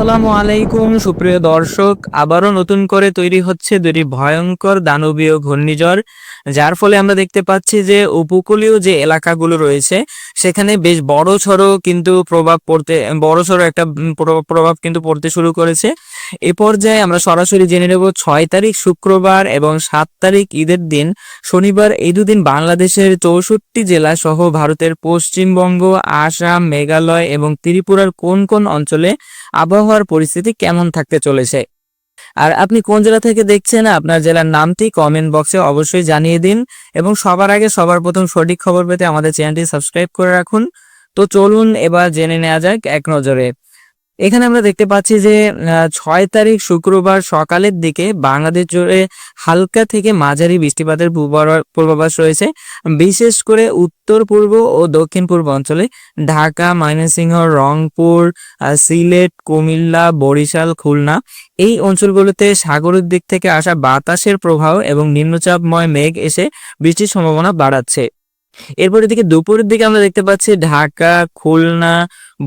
আসসালামু আলাইকুম, সুপ্রিয় দর্শক। আবারও নতুন করে তৈরি হচ্ছে দুটি ভয়ঙ্কর দানবীয় ঘূর্ণিঝড়, যার ফলে আমরা দেখতে পাচ্ছি যে উপকূলীয় যে এলাকাগুলো রয়েছে, সেখানে বেশ বড় সড়ো কিন্তু প্রভাব পড়তে বড় সড়ো একটা প্রভাব কিন্তু পড়তে শুরু করেছে। এ পর্যায়ে আমরা সরাসরি জেনে নেব ছয় তারিখ শুক্রবার এবং সাত তারিখ ঈদের দিন। শনিবার এই দুদিন বাংলাদেশের চৌষট্টি জেলা সহ ভারতের পশ্চিমবঙ্গ, আসাম, মেঘালয় এবং ত্রিপুরার কোন কোন অঞ্চলে আবহাওয়ার পরিস্থিতি কেমন থাকতে চলেছে? আর আপনি কোন জেলা থেকে দেখছেন, আপনার জেলার নামটি কমেন্ট বক্সে অবশ্যই জানিয়ে দিন এবং সবার আগে সবার প্রথম সঠিক খবর পেতে আমাদের চ্যানেলটি সাবস্ক্রাইব করে রাখুন। তো চলুন এবার জেনে নেওয়া যাক এক নজরে। এখানে আমরা দেখতে পাচ্ছি যে ছয় তারিখ শুক্রবার সকালের দিকে বাংলাদেশ জুড়ে হালকা থেকে মাঝারি বৃষ্টিপাতের পূর্বাভাস- রয়েছে। বিশেষ করে উত্তর পূর্ব ও দক্ষিণ পূর্ব অঞ্চলে ঢাকা, ময়মনসিংহ, রংপুর সিলেট, কুমিল্লা, বরিশাল, খুলনা এই অঞ্চলগুলোতে সাগরের দিক থেকে আসা বাতাসের প্রভাব এবং নিম্নচাপময় মেঘ এসে বৃষ্টির সম্ভাবনা বাড়াচ্ছে। এরপর এদিকে দুপুরের দিকে আমরা দেখতে পাচ্ছি ঢাকা, খুলনা,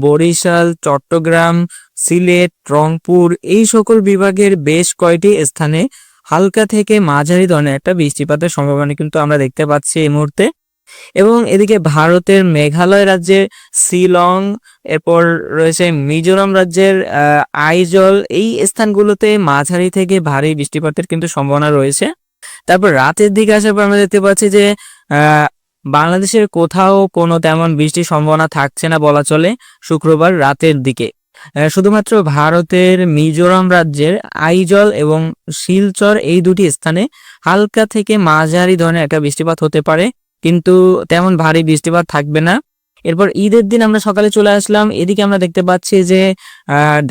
বরিশাল, চট্টগ্রাম, সিলেট, রংপুর, এই সকল বিভাগের বেশ কয়টি স্থানে হালকা থেকে মাঝারি ধরনের একটা বৃষ্টিপাতের সম্ভাবনা কিন্তু আমরা দেখতে পাচ্ছি এই মুহূর্তে। এবং এদিকে ভারতের মেঘালয় রাজ্যের শিলং, এরপর রয়েছে মিজোরাম রাজ্যের আইজল, এই স্থানগুলোতে মাঝারি থেকে ভারী বৃষ্টিপাতের কিন্তু সম্ভাবনা রয়েছে। তারপর রাতের দিকে আসার পর আমরা দেখতে পাচ্ছি যে বাংলাদেশের কোথাও কোনো তেমন বৃষ্টির সম্ভাবনা থাকছে না বলা চলে শুক্রবার রাতের দিকে। শুধুমাত্র ভারতের মিজোরাম রাজ্যের আইজল এবং শিলচর এই দুটি স্থানে হালকা থেকে মাঝারি ধরনের একটা বৃষ্টিপাত হতে পারে, কিন্তু তেমন ভারী বৃষ্টিপাত থাকবে না। এরপর ঈদের দিন আমরা সকালে চলে আসলাম, এদিকে আমরা দেখতে পাচ্ছি যে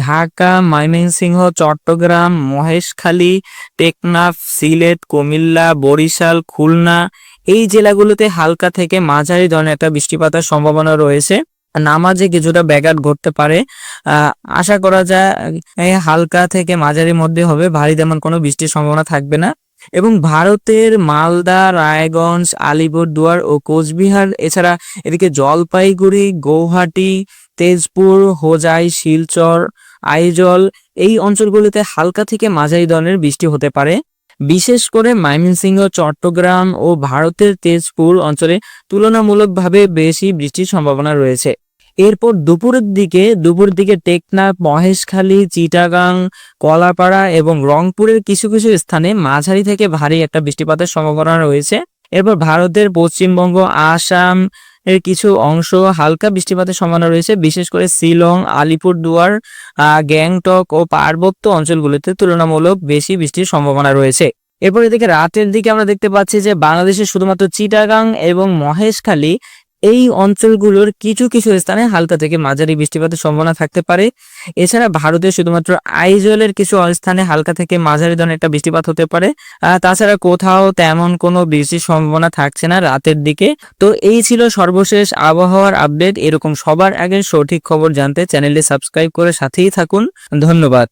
ঢাকা, ময়মনসিংহ, চট্টগ্রাম, মহেশখালী, টেকনাফ, সিলেট, কুমিল্লা, বরিশাল, খুলনা এই জেলাগুলোতে হালকা থেকে মাঝারি ধরনের একটা বৃষ্টিপাতের সম্ভাবনা রয়েছে। নামাজে কিছুটা ব্যাঘাত ঘটতে পারে। আশা করা যায় হালকা থেকে মাঝারির মধ্যে হবে। ভারী তেমন কোনো বৃষ্টির সম্ভাবনা থাকবে না। এবং ভারতের মালদা, রায়গঞ্জ, আলিপুরদুয়ার ও কোচবিহার, এছাড়া এদিকে জলপাইগুড়ি, গৌহাটি, তেজপুর, হোজাই, শিলচর, আইজল, এই অঞ্চলগুলিতে হালকা থেকে মাঝারি ধরনের বৃষ্টি হতে পারে। বিশেষ করে ময়মনসিংহ, চট্টগ্রাম ও ভারতের তেজপুর অঞ্চলে তুলনামূলকভাবে বেশি বৃষ্টির সম্ভাবনা রয়েছে। এরপর দুপুরের দিকে দুপুরের দিকে টেকনাফ, মহেশখালী, চিটাগাং, কলাপাড়া এবং রংপুরের কিছু কিছু স্থানে মাঝারি থেকে ভারী একটা বৃষ্টিপাতের সম্ভাবনা রয়েছে। এরপর ভারতের পশ্চিমবঙ্গ, আসাম এর কিছু অংশ হালকা বৃষ্টিপাতের সম্ভাবনা রয়েছে, বিশেষ করে শিলং, আলিপুরদুয়ার গ্যাংটক ও পার্বত্য অঞ্চলগুলিতে তুলনামূলক বেশি বৃষ্টির সম্ভাবনা রয়েছে। এরপর এদিকে রাতের দিকে আমরা দেখতে পাচ্ছি যে বাংলাদেশের শুধুমাত্র চিটাগাং এবং মহেশখালী এই অঞ্চলগুলোর কিছু কিছু স্থানে হালকা থেকে মাঝারি বৃষ্টিপাতের সম্ভাবনা থাকতে পারে। এছাড়া ভারতে শুধুমাত্র আইজলের কিছু স্থানে হালকা থেকে মাঝারি ধরনের একটা বৃষ্টিপাত হতে পারে। তাছাড়া কোথাও তেমন কোনো বৃষ্টির সম্ভাবনা থাকছে না রাতের দিকে। তো এই ছিল সর্বশেষ আবহাওয়ার আপডেট। এরকম সবার আগে সঠিক খবর জানতে চ্যানেলটি সাবস্ক্রাইব করে সাথেই থাকুন। ধন্যবাদ।